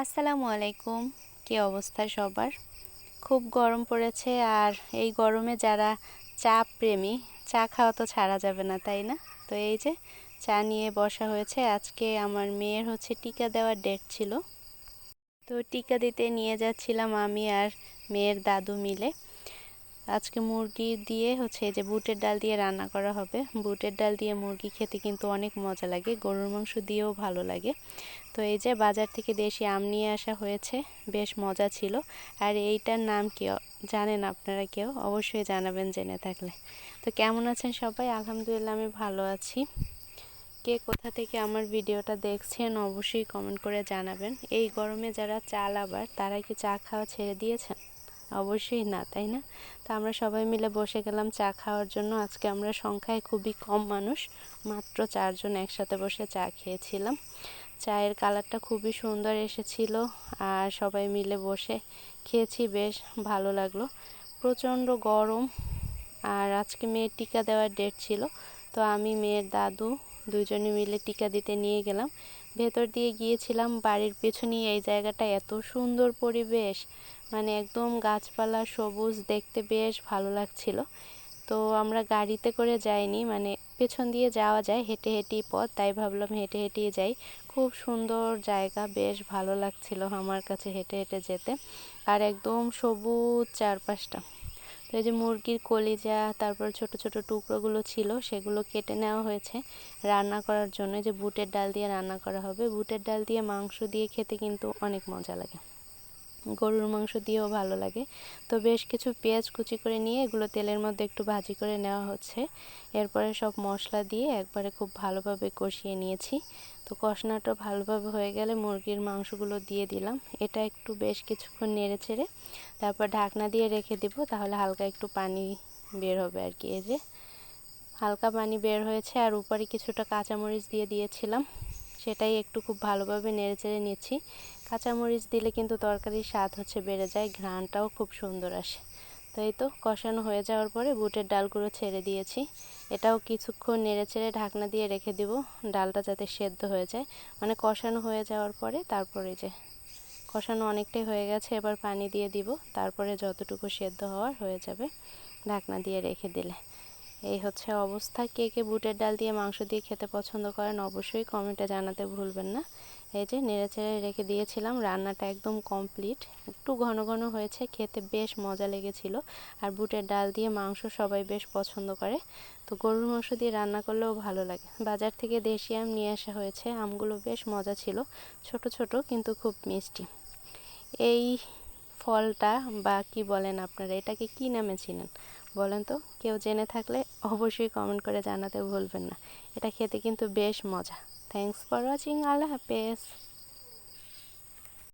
আসসালামু আলাইকুম। কী অবস্থা সবার? খুব গরম পড়েছে আর এই গরমে যারা চা প্রেমী, চা খাওয়া তো ছাড়া যাবে না, তাই না? তো এই যে চা নিয়ে বসা হয়েছে। আজকে আমার মেয়ের হচ্ছে টিকা দেওয়ার ডেট ছিল। তো টিকা দিতে নিয়ে যাচ্ছিলাম আমি আর মেয়ের দাদু মিলে। আজকে মুরগি দিয়ে হচ্ছে যে বুটের ডাল দিয়ে রান্না করা হবে। বুটের ডাল দিয়ে মুরগি খেতে কিন্তু অনেক মজা লাগে, গরুর মাংস দিয়েও ভালো লাগে। তো এই যে বাজার থেকে দেশি আম নিয়ে আসা হয়েছে, বেশ মজা ছিল। আর এইটার নাম কি, জানেন আপনারা কেউ? অবশ্যই জানাবেন জেনে থাকলে। তো কেমন আছেন সবাই? আলহামদুলিল্লাহ আমি ভালো আছি। কে কোথা থেকে আমার ভিডিওটা দেখছেন অবশ্যই কমেন্ট করে জানাবেন। এই গরমে যারা চাল আবার, তারা কি চা খাওয়া ছেড়ে দিয়েছেন? অবশ্যই না, তাই না? তো আমরা সবাই মিলে বসে গেলাম চা খাওয়ার জন্য। আজকে আমরা সংখ্যায় খুবই কম মানুষ, মাত্র চারজন একসাথে বসে চা খেয়েছিলাম। চায়ের কালারটা খুবই সুন্দর এসেছিল আর সবাই মিলে বসে খেয়েছি, বেশ ভালো লাগল। প্রচণ্ড গরম আর আজকে মেয়ের টিকা দেওয়ার ডেট ছিল। তো আমি, মেয়ের দাদু দুজনে মিলে টিকা দিতে নিয়ে গেলাম। ভেতর দিয়ে গিয়েছিলাম, বাড়ির পেছনেই এই জায়গাটা এত সুন্দর পরিবেশ। মানে একদম গাছপালা সবুজ দেখতে বেশ ভালো লাগছিল। তো আমরা গাড়িতে করে যাইনি মানে পেছন দিয়ে যাওয়া যায়, হেঁটে হেঁটেই পথ, তাই ভাবলাম হেঁটে হেঁটেই যাই। খুব সুন্দর জায়গা, বেশ ভালো লাগছিল আমার কাছে হেঁটে হেঁটে যেতে। আর একদম সবুজ চারপাশটা। তো এই যে মুরগির কলিজা, তারপর ছোট ছোট টুকরোগুলো ছিল, সেগুলো কেটে নেওয়া হয়েছে রান্না করার জন্য। যে বুটের ডাল দিয়ে রান্না করা হবে। বুটের ডাল দিয়ে মাংস দিয়ে খেতে কিন্তু অনেক মজা লাগে। গরুর মাংস দিয়েও ভালো লাগে। তো বেশ কিছু পেঁয়াজ কুচি করে নিয়ে এগুলো তেলের মধ্যে একটু ভাজি করে নেওয়া হচ্ছে। এরপরে সব মশলা দিয়ে একবারে খুব ভালোভাবে কষিয়ে নিয়েছি। তো কষানোটা ভালোভাবে হয়ে গেলে মুরগির মাংসগুলো দিয়ে দিলাম। এটা একটু বেশ কিছুক্ষণ নেড়ে ছেড়ে তারপর ঢাকনা দিয়ে রেখে দিব, তাহলে হালকা একটু পানি বের হবে আর কি। এই যে হালকা পানি বের হয়েছে আর উপরে কিছুটা কাঁচামরিচ দিয়ে দিয়েছিলাম। সেটাই একটু খুব ভালোভাবে নেড়ে চেড়ে নিচ্ছি। কাঁচামরিচ দিলে কিন্তু তরকারির স্বাদ হচ্ছে বেড়ে যায়, ঘ্রাণটাও খুব সুন্দর আসে। তো এই তো কষানো হয়ে যাওয়ার পরে বুটের ডালগুলো ছেড়ে দিয়েছি। এটাও কিছুক্ষণ নেড়ে চেড়ে ঢাকনা দিয়ে রেখে দিব, ডালটা যাতে সেদ্ধ হয়ে যায়। মানে কষানো হয়ে যাওয়ার পরে তারপরে যে কষানো অনেকটাই হয়ে গেছে, এবার পানি দিয়ে দিব। তারপরে যতটুকু সেদ্ধ হওয়ার হয়ে যাবে, ঢাকনা দিয়ে রেখে দিলে। এই হচ্ছে অবস্থা। কে কে বুটের ডাল দিয়ে মাংস দিয়ে খেতে পছন্দ করেন অবশ্যই কমেন্টে জানাতে ভুলবেন না। এই যে নেড়ে চেড়ে রেখে দিয়েছিলাম, রান্নাটা একদম কমপ্লিট একটু ঘন ঘন হয়েছে, খেতে বেশ মজা লেগেছিল। আর বুটের ডাল দিয়ে মাংস সবাই বেশ পছন্দ করে। তো গরুর মাংস দিয়ে রান্না করলেও ভালো লাগে। বাজার থেকে দেশি আম নিয়ে আসা হয়েছে। আমগুলো বেশ মজা ছিল। ছোট ছোট কিন্তু খুব মিষ্টি। এই ফলটা বা কি বলেন আপনারা, এটাকে কি নামে চিনেন? বলেন তো, কেউ জেনে থাকলে অবশ্যই কমেন্ট করে জানাতে ভুলবেন না। এটা খেতে কিন্তু বেশ মজা। থ্যাংকস ফর ওয়াচিং আল্লাহ হাফেজ।